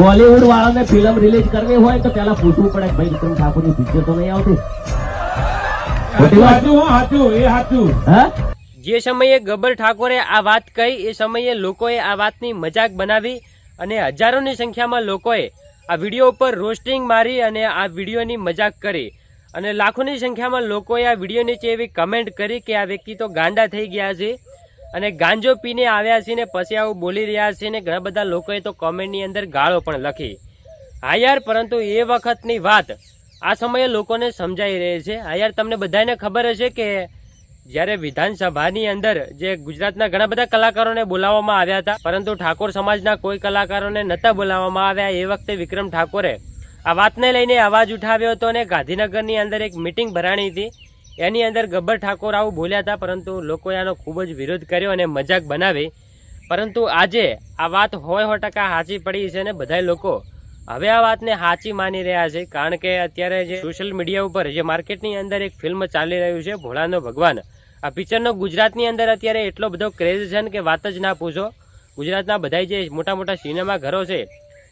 બોલીવુડ વાળાને film release કરવી હોય તો પેલા પૂછવું પડે ભાઈ વિક્રમ ઠાકોરની પિક્ચર તો નહીં આવતી. જે સમયે ગબ્બર ઠાકોરે આ વાત કહી એ સમયે લોકોએ આ વાતની મજાક બનાવી અને હજારોની સંખ્યામાં લોકોએ આ વીડિયો ઉપર રોસ્ટિંગ મારી અને આ વિડીયોની મજાક કરી. અને લાખોની સંખ્યામાં લોકોએ આ વીડિયો નીચે એવી કમેન્ટ કરી કે આ વ્યક્તિ તો ગાંડા થઈ ગયા છે. અને ગાંજો પીને આવ્યા છે ને પછી આવું બોલી રહ્યા છે ને ઘણા બધા લોકોએ તો કોમેન્ટની અંદર ગાળો પણ લખી. હા યાર, પરંતુ એ વખતની વાત આ સમયે લોકોને સમજાઈ રહી છે. હા યાર, તમને બધાને ખબર હશે કે જ્યારે વિધાનસભાની અંદર જે ગુજરાતના ઘણા બધા કલાકારોને બોલાવવામાં આવ્યા હતા, પરંતુ ઠાકોર સમાજના કોઈ કલાકારોને નહોતા બોલાવવામાં આવ્યા એ વખતે વિક્રમ ઠાકોરે આ વાતને લઈને અવાજ ઉઠાવ્યો હતો અને ગાંધીનગરની અંદર એક મિટિંગ ભરાણી હતી. એની અંદર ગબ્બર ઠાકોર આવું બોલ્યા હતા, પરંતુ લોકોએ આનો ખૂબ જ વિરોધ કર્યો અને મજાક બનાવી. પરંતુ આજે આ વાત હોય સો ટકા સાચી પડી છે અને બધા લોકો. હવે આ વાતને સાચી માની રહ્યા છે, કારણ કે અત્યારે જે સોશિયલ મીડિયા ઉપર જે માર્કેટની અંદર એક ફિલ્મ ચાલી રહ્યું છે, ભોળાનો ભગવાન. આ પિક્ચરનો ગુજરાતની અંદર અત્યારે એટલો બધો ક્રેઝ છે ને કે વાત જ ના પૂછો. ગુજરાતના બધા જે મોટા મોટા સિનેમા ઘરો છે,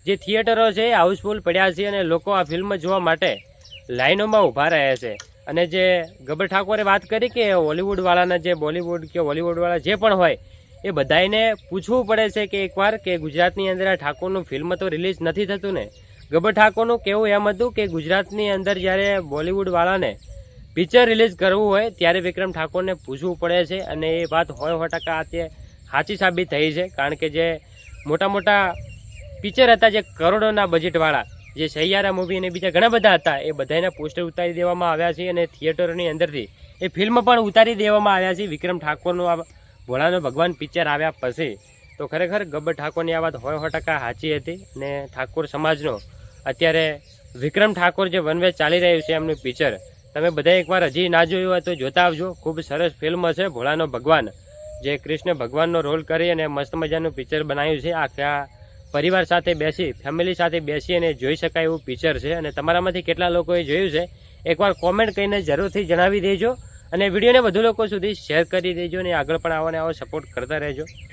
જે થિયેટરો છે, હાઉસફુલ પડ્યા છે અને લોકો આ ફિલ્મ જોવા માટે લાઈનોમાં ઊભા રહે છે. અને જે ગબ્બર ઠાકોરે વાત કરી કે હોલિવૂડ વાળાના જે બોલિવૂડ કે હોલિવૂડ વાળા જે પણ હોય, એ બધાને પૂછવું પડે છે કે એકવાર કે ગુજરાતની અંદર આ ઠાકોરનું ફિલ્મ તો રિલીઝ નથી થતું ને. ગબ્બર ઠાકોરનું કેવું એમ હતું કે ગુજરાતની અંદર જ્યારે બોલિવૂડ વાળાને પિક્ચર રિલીઝ કરવું હોય, ત્યારે વિક્રમ ઠાકોરને પૂછવું પડે છે અને એ વાત હોય સો ટકા અત્યારે સાચી સાબિત થઈ છે. કારણ કે જે મોટા મોટા પિક્ચર હતા, જે કરોડોના બજેટવાળા જે સૈયારા મૂવી અને બીજા ઘણા બધા હતા, એ બધાના પોસ્ટર ઉતારી દેવામાં આવ્યા છે અને થિયેટરોની અંદરથી એ ફિલ્મ પણ ઉતારી દેવામાં આવ્યા છે. વિક્રમ ઠાકોરનું આ ભોળાનો ભગવાન પિક્ચર આવ્યા પછી. તો ખરેખર ગબ્બર ઠાકોરની આ વાત સો ટકા સાચી હતી અને ઠાકોર સમાજનો. અત્યારે વિક્રમ ઠાકોર જે વનવે ચાલી રહ્યું છે એમનું પિક્ચર તમે બધા એકવાર હજી ના જોયું હોય તો જોતા આવજો. ખૂબ સરસ ફિલ્મ છે ભોળાનો ભગવાન. જે કૃષ્ણ ભગવાનનો રોલ કરી અને મસ્ત મજાનું પિક્ચર બનાવ્યું છે. આખા પરિવાર સાથે બેસી ફેમિલી સાથે બેસી અને જોઈ શકાય એવું પિક્ચર છે. અને તમારામાંથી કેટલા લોકોએ જોયું છે, એકવાર કોમેન્ટ કરીને જરૂરથી જણાવી દેજો. અને વિડીયોને વધુ લોકો સુધી શેર કરી દેજો અને આગળ પણ આવો ને આવો સપોર્ટ કરતા રહેજો.